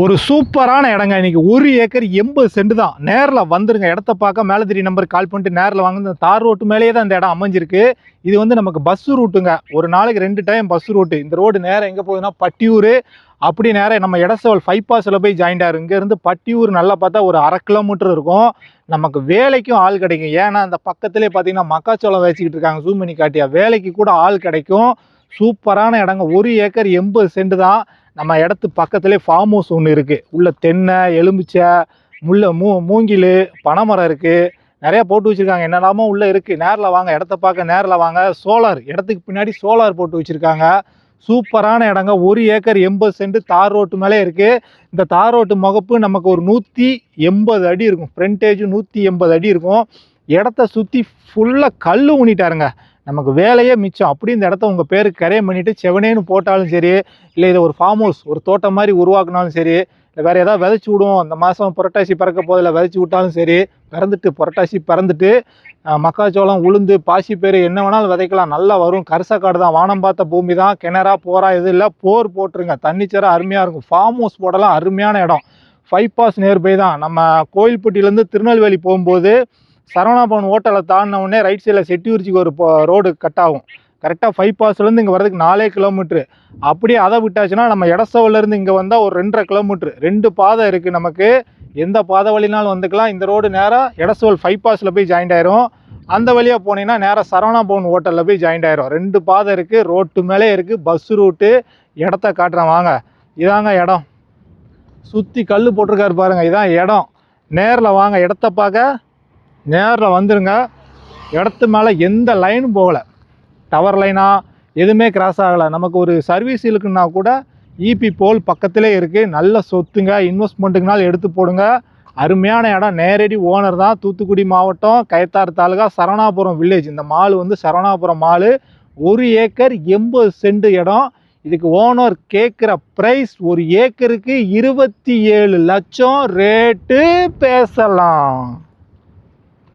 ஒரு சூப்பரான இடங்க. இன்னைக்கு ஒரு ஏக்கர் எண்பது சென்ட் தான். நேரில் வந்துருங்க. இடத்த பார்க்க மேலதிரி நம்பர் கால் பண்ணிட்டு நேரில் வாங்க. இந்த தார் ரோட்டு மேலேயே தான் இந்த இடம் அமைஞ்சிருக்கு. இது வந்து நமக்கு பஸ் ரூட்டுங்க. ஒரு நாளைக்கு ரெண்டு டைம் பஸ் ரூட்டு. இந்த ரோடு நேரம் எங்கே போகுதுன்னா பட்டியூர். அப்படி நேரம் நம்ம இடசவல் ஃபைவ் பாஸில் போய் ஜாயின்ட் ஆகும் இங்கேருந்து பட்டியூர் நல்லா பார்த்தா ஒரு அரை கிலோமீட்டர் இருக்கும். நமக்கு வேலைக்கும் ஆள் கிடைக்கும். ஏன்னா அந்த பக்கத்துலேயே பார்த்தீங்கன்னா மக்காச்சோளம் வச்சுக்கிட்டு இருக்காங்க. ஜூம் பண்ணி காட்டியா. வேலைக்கு கூட ஆள் கிடைக்கும். சூப்பரான இடங்க. ஒரு ஏக்கர் எண்பது சென்ட் தான் நம்ம இடத்து பக்கத்துலேயே ஃபார்ம் ஹவுஸ் ஒன்று இருக்குது உள்ள தென்னை எலுமிச்சை முல்லை மூ மூங்கில் பனைமரம் இருக்குது நிறையா போட்டு வச்சுருக்காங்க. என்னெல்லாமோ உள்ளே இருக்குது நேரில் வாங்க இடத்த பார்க்க நேரில் வாங்க. சோலார் இடத்துக்கு பின்னாடி சோலார் போட்டு வச்சுருக்காங்க. சூப்பரான இடங்க. ஒரு ஏக்கர் எண்பது சென்ட் தார் ரோட்டு மேலே இருக்குது இந்த தார் ரோட்டு முகப்பு நமக்கு ஒரு நூற்றி எண்பது அடி இருக்கும். ஃப்ரண்டேஜ் நூற்றி எண்பது அடி இருக்கும். இடத்த சுற்றி ஃபுல்லாக கல் ஊனிட்டாருங்க. நமக்கு வேலையே மிச்சம். அப்படி இந்த இடத்த உங்கள் பேருக்கு கரையம் பண்ணிவிட்டு செவனேன்னு போட்டாலும் சரி இல்லை இதை ஒரு ஃபார்ம் ஹவுஸ் ஒரு தோட்டம் மாதிரி உருவாக்குனாலும் சரி இல்லை வேறு ஏதாவது விதைச்சி விடுவோம் அந்த மாதம் புரட்டாசி பறக்க போதில் விதைச்சி விட்டாலும் சரி பிறந்துட்டு புரட்டாசி பிறந்துட்டு மக்காச்சோளம் உளுந்து பாசி பேர் என்ன வேணாலும் விதைக்கலாம். நல்லா வரும். கரிசக்காடு தான். வானம் பார்த்த பூமி தான். கிணறா போரா இது இல்லை போர் போட்டுருங்க. தண்ணிச்சரம் அருமையாக இருக்கும். ஃபார்ம் ஹவுஸ் போடலாம். அருமையான இடம். ஃபைவ் பாஸ் நியர்பை தான். நம்ம கோயில்பட்டியிலேருந்து திருநெல்வேலி போகும்போது சரவணா பவன் ஹோட்டலை தாண்டின உடனே ரைட் சைடில் செட்டியூர்ச்சிக்கு ஒரு ரோடு கட் ஆகும். கரெக்டாக ஃபைவ் பாஸ்லேருந்து இங்கே வரதுக்கு நாலே கிலோமீட்ரு அப்படியே அதை விட்டாச்சுன்னா நம்ம இடசவல்லேருந்து இங்கே வந்தால் ஒரு ரெண்டரை கிலோமீட்ரு ரெண்டு பாதை இருக்குது நமக்கு. எந்த பாதை வழினாலும் வந்துக்கலாம். இந்த ரோடு நேராக இடசவல் ஃபைவ் பாஸில் போய் ஜாயின் ஆயிரும். அந்த வழியாக போனீங்கன்னா நேராக சரவணா பவன் ஹோட்டலில் போய் ஜாயின் ஆயிரும். ரெண்டு பாதை இருக்குது ரோட்டு மேலே இருக்குது பஸ் ரூட்டு இடத்த காட்டுறேன். வாங்க. இதாங்க இடம். சுற்றி கல் போட்டிருக்காரு பாருங்க. இதான் இடம். நேரில் வாங்க. இடத்த பார்க்க நேரில் வந்துடுங்க இடத்து மேலே எந்த லைனும் போகலை. டவர் லைனாக எதுவுமே கிராஸ் ஆகலை. நமக்கு ஒரு சர்வீஸ் இருக்குன்னா கூட இபி போல் பக்கத்திலே இருக்குது நல்ல சொத்துங்க இன்வெஸ்ட்மெண்ட்டுக்குனாலும் எடுத்து போடுங்க. அருமையான இடம். நேரடி ஓனர் தான். தூத்துக்குடி மாவட்டம் கைத்தார் தாலுகா சரணாபுரம் வில்லேஜ் இந்த மால் வந்து சரவணாபுரம் மால். ஒரு ஏக்கர் எண்பது சென்ட் இடம். இதுக்கு ஓனர் கேட்குற ப்ரைஸ் ஒரு ஏக்கருக்கு இருபத்தி ஏழு லட்சம். ரேட்டு பேசலாம்.